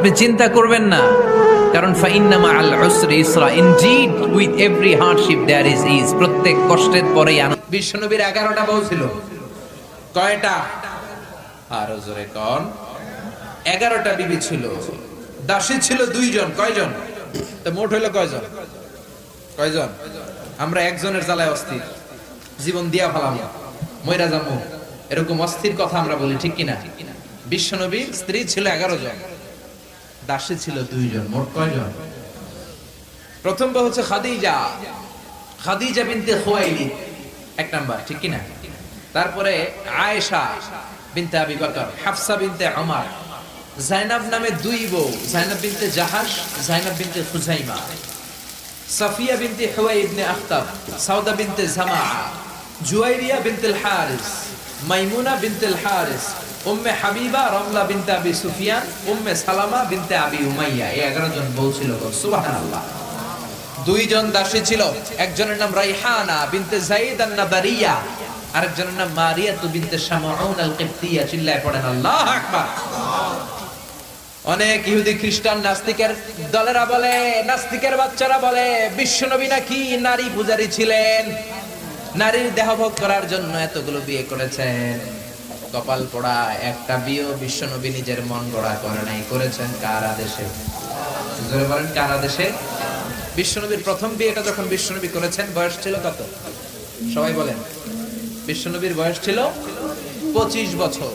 আপনি চিন্তা করবেন না। কারণ ফাইন্নামা আল উসরি ইসরা। Indeed with every hardship there is is প্রত্যেক কষ্টের পরেই আনন্দ। বিশ্বনবীর এগারোটা বউ ছিল। কয়টা? আরও জোরে কন। এগারোটা বিবি ছিল। দাসী ছিল দুইজন। কয়জন? তো মোট হইল কয়জন? কয়জন? আমরা একজনের জ্বালায় অস্থির। জীবন দিয়া ফেলাম। ময়রা যাব। এরকম অস্থির কথা আমরা বলি, ঠিক কিনা? বিশ্বনবীর স্ত্রী ছিল এগারো জন। দাসী ছিল দুইজন, মোট কয়জন? প্রথম হচ্ছে খাদিজা। খাদিজা বিনতে খুয়াইলিদ, এক নাম্বার, ঠিক কিনা? তারপরে আয়েশা বিনতে আবি বকর হাফসা বিনতে ওমর, জাইনাব নামে দুই বউ, জাইনাব বিনতে জাহাস জাইনাব বিনতে খুজাইমা। সাফিয়া বিনতে হুয়াই ইবনে আখতাব, সাউদা বিনতে জামা জুয়াইরিয়া বিনতে হারিস মাইমুনা বিনতে হারিস উম্মে হাবিবা রমলা বিনতে আবি সুফিয়ান উম্মে সালামা বিনতে আবি উমাইয়া। এই এগারো জন বউ ছিল সুবহানাল্লাহ। দুইজন দাসী ছিল, একজনের নাম রাইহানা বিনতে জাইদ আন নাবারিয়া আরেকজনের নাম মারিয়া তু বিনতে শামাউন আল কিবতিয়া চিল্লায় পড়েন, আল্লাহু আকবার। অনেক ইহুদি খ্রিস্টান নাস্তিকের দলেরা বলে, নাস্তিকের বাচ্চারা বলে বিশ্বনবী নাকি নারী পূজারী ছিলেন? নারীর দেহভোগ করার জন্য এতগুলো বিয়ে করেছেন। কপাল পোড়া একটা বিয়েও বিশ্বনবী নিজের মন গড়া করে নাই, করেছেন কার আদেশে? বলেন, কার আদেশে? বিশ্বনবীর প্রথম বিয়েটা যখন বিশ্বনবী করেছেন, বয়স ছিল কত? সবাই বলেন। বিশ্বনবীর বয়স ছিল পঁচিশ বছর।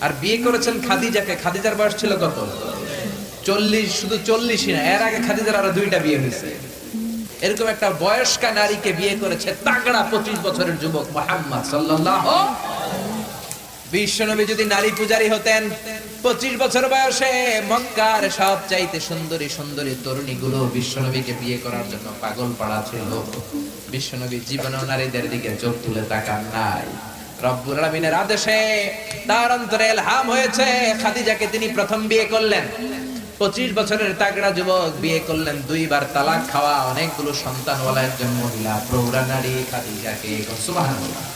আর বিয়ে করেছেন খাদিজাকে, খাদিজার বয়স ছিল কত? চল্লিশ, শুধু চল্লিশই না, এর আগে খাদিজার আরও দুইটা বিয়ে হয়েছে। এরকম একটা বয়স্কা নারীকে বিয়ে করেছে তাগড়া পঁচিশ বছরের যুবক মোহাম্মদ সাল্লাহ বিশ্বনবী যদি নারী পূজারী হতেন, পঁচিশ বছর বয়সে মক্কার সব চাইতে সুন্দরী সুন্দরী তরুণী গুলো বিশ্বনবীকে বিয়ে করার জন্য পাগল পাড়া ছিল। বিশ্বনবী জীবনেও নারীদের দিকে চোখ তুলে তাকান নাই। রব্বুল আলামিনের আদেশে তার অন্তরে হয়েছে, খাদিজাকে তিনি প্রথম বিয়ে করলেন। পঁচিশ বছরের তাগড়া যুবক বিয়ে করলেন, দুইবার তালাক খাওয়া, অনেকগুলো সন্তানওয়ালা একজন মহিলা প্রৌঢ়া নারী খাদিজাকে সুবহানাল্লাহ।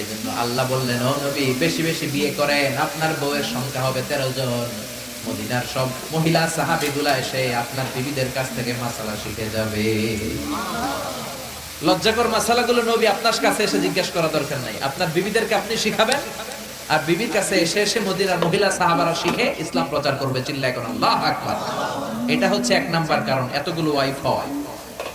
এই জন্য আল্লাহ বললেন, ও নবী, বেশি বেশি বিয়ে করেন। আপনার বউয়ের সংখ্যা হবে তেরো জন। মদিনার সব মহিলা সাহাবিগুলা এসে আপনার বিবিদের কাছ থেকে মাসালা শিখে যাবে। লজ্জাকর নবী আপনার কাছে এসে জিজ্ঞেস করা দরকার নাই। আপনার বিবিদেরকে আপনি শিখাবেন। আর বিবির কাছে এসে এসে মদিনার মহিলা সাহাবারা শিখে ইসলাম প্রচার করবে। চিল্লায় কোন আল্লাহ আকবার। এটা হচ্ছে এক নাম্বার কারণ, এতগুলো ওয়াইফ হয়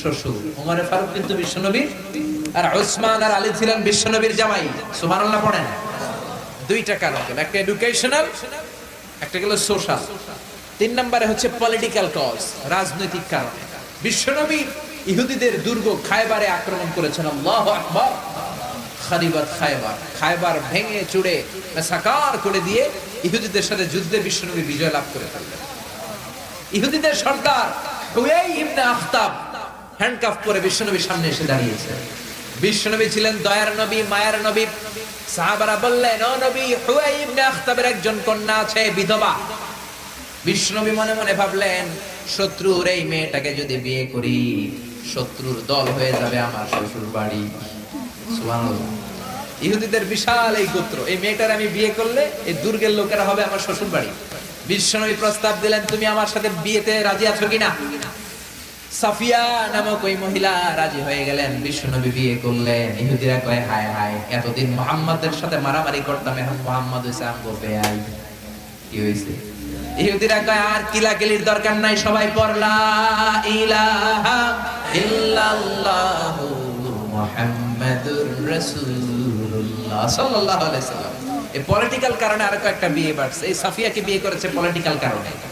শ্বশুর। ফারুক কিন্তু আর ওসমান আর আলী ছিলেন বিশ্বনবীর জামাই। পড়েন। দুইটা কারণ গেল একটা এডুকেশনাল একটা গেল সোশ্যাল তিন নম্বরে হচ্ছে পলিটিক্যাল কজ রাজনৈতিক কারণ। বিশ্বনবী ইহুদিদের দুর্গ খায়বারে আক্রমণ করেছেন। আল্লাহ আকবার। খারিবাত খায়বার। খায়বার ভেঙে চুড়ে সাকার করে দিয়ে ইহুদিদের সাথে যুদ্ধে বিশ্বনবী বিজয় লাভ করে ফেললেন। ইহুদিদের সর্দার ইবনে হ্যান্ডকাফ করে বিশ্বনবীর সামনে এসে দাঁড়িয়েছে। বিশ্বনবী ছিলেন দয়ার নবী, মায়ার নবী। সাহাবারা বললেন, ও নবী, হুয়াই আখতাবের একজন কন্যা আছে, বিধবা। বিশ্বনবী মনে মনে ভাবলেন, শত্রুর এই মেয়েটাকে যদি বিয়ে করি, শত্রুর দল হয়ে যাবে আমার শ্বশুর বাড়ি। ইহুদিদের বিশাল এই গোত্র। এই মেয়েটার আমি বিয়ে করলে এই দুর্গের লোকেরা হবে আমার শ্বশুর বাড়ি। বিশ্বনবী প্রস্তাব দিলেন, তুমি আমার সাথে বিয়েতে রাজি আছো কিনা? সাফিয়া নামক ওই মহিলা রাজি হয়ে গেলেন বিশ্বনবী বিয়ে করলেন। ইহুদিরা কয়, হায় হায়, এতদিন মোহাম্মদের সাথে মারামারি করতাম, এখন মোহাম্মদ কি হইছে? ইহুদিরা কয়, আর দরকার নাই, সবাই পড়লা এই পলিটিক্যাল কারণে আরও একটা বিয়ে বাড়ছে। এই সাফিয়াকে বিয়ে করেছে? পলিটিক্যাল কারণে।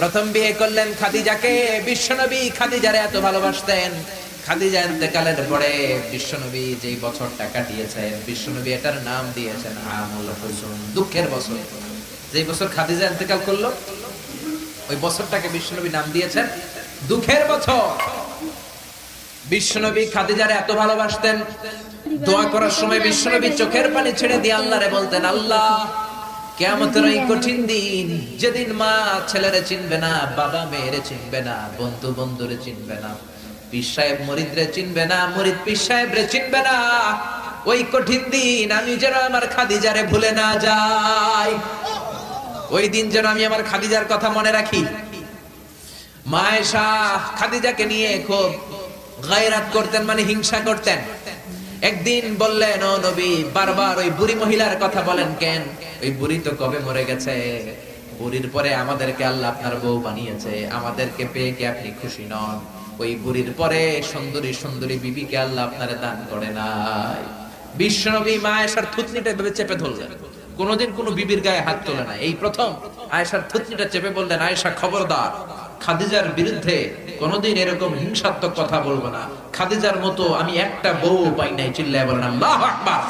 প্রথম বিয়ে করলেন খাদিজাকে। বিশ্বনবী খাদিজারে এত ভালোবাসতেন। খাদিজা পরে বিশ্বনবী বিশ্বনবী এটার নাম দিয়েছেন দুঃখের বছর। বছর খাদিজা করল, ওই বছরটাকে বিশ্বনবী নাম দিয়েছেন দুঃখের বছর। বিশ্বনবী খাদিজারে এত ভালোবাসতেন। দোয়া করার সময় বিশ্বনবী চোখের পানি ছেড়ে দিয়ে আল্লাহরে বলতেন, আল্লাহ কেমতের কঠিন দিন, যেদিন মা ছেলেরে চিনবে না, বাবা মেয়েরে চিনবে না, বন্ধু বন্ধুরে চিনবে না সাহেব মরিদরে চিনবে না, মরিদ চিনবে না, ওই কঠিন দিন আমি যেন আমার খাদিজারে ভুলে না যাই। ওই দিন যেন আমি আমার খাদিজার কথা মনে রাখি। মায়েশা খাদিজাকে নিয়ে খুব গায়রাত করতেন মানে হিংসা করতেন। একদিন বললেন, ও নবী, বারবার ওই বুড়ি মহিলার কথা বলেন কেন? ওই বুড়ি তো কবে মরে গেছে? বুড়ির পরে আমাদেরকে আল্লাহ আপনার বউ বানিয়েছে। আমাদেরকে পেয়ে কি আপনি খুশি নন? ওই বুড়ির পরে সুন্দরী সুন্দরী বিবিকে আল্লাহ আপনারে দান করে নাই। বিশ্বনবী মা আয়েশার থুতনিটা ভেবে চেপে ধরলেন। কোনোদিন কোনো বিবির গায়ে হাত তোলে না এই প্রথম আয়েশার থুতনিটা চেপে বললেন, আয়েশা, খবরদার খাদিজার বিরুদ্ধে কোনোদিন এরকম হিংসাত্মক কথা বলব না। খাদিজার মতো আমি একটা বউ পাই নাই, চিল্লায় বলেন, আল্লাহ আকবার।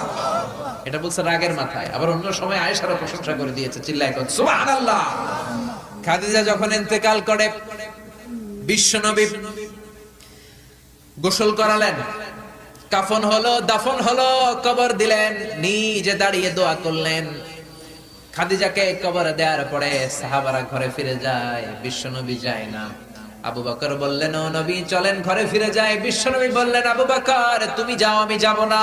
এটা বলছে রাগের মাথায়। আবার অন্য সময় আয়েশারও প্রশংসা করে দিয়েছে, চিল্লায় কর সুবহানাল্লাহ। খাদিজা যখন ইন্তেকাল করে, বিশ্বনবী গোসল করালেন। কাফন হলো, দাফন হলো, কবর দিলেন, নিজে দাঁড়িয়ে দোয়া করলেন। খাদিজাকে কবরে দেওয়ার পরে সাহাবারা ঘরে ফিরে যায়, বিশ্বনবী যায় না। আবু বকর বললেন, ও নবী, চলেন ঘরে ফিরে যায় বিশ্বনবী বললেন, আবু বকর, তুমি যাও, আমি যাব না।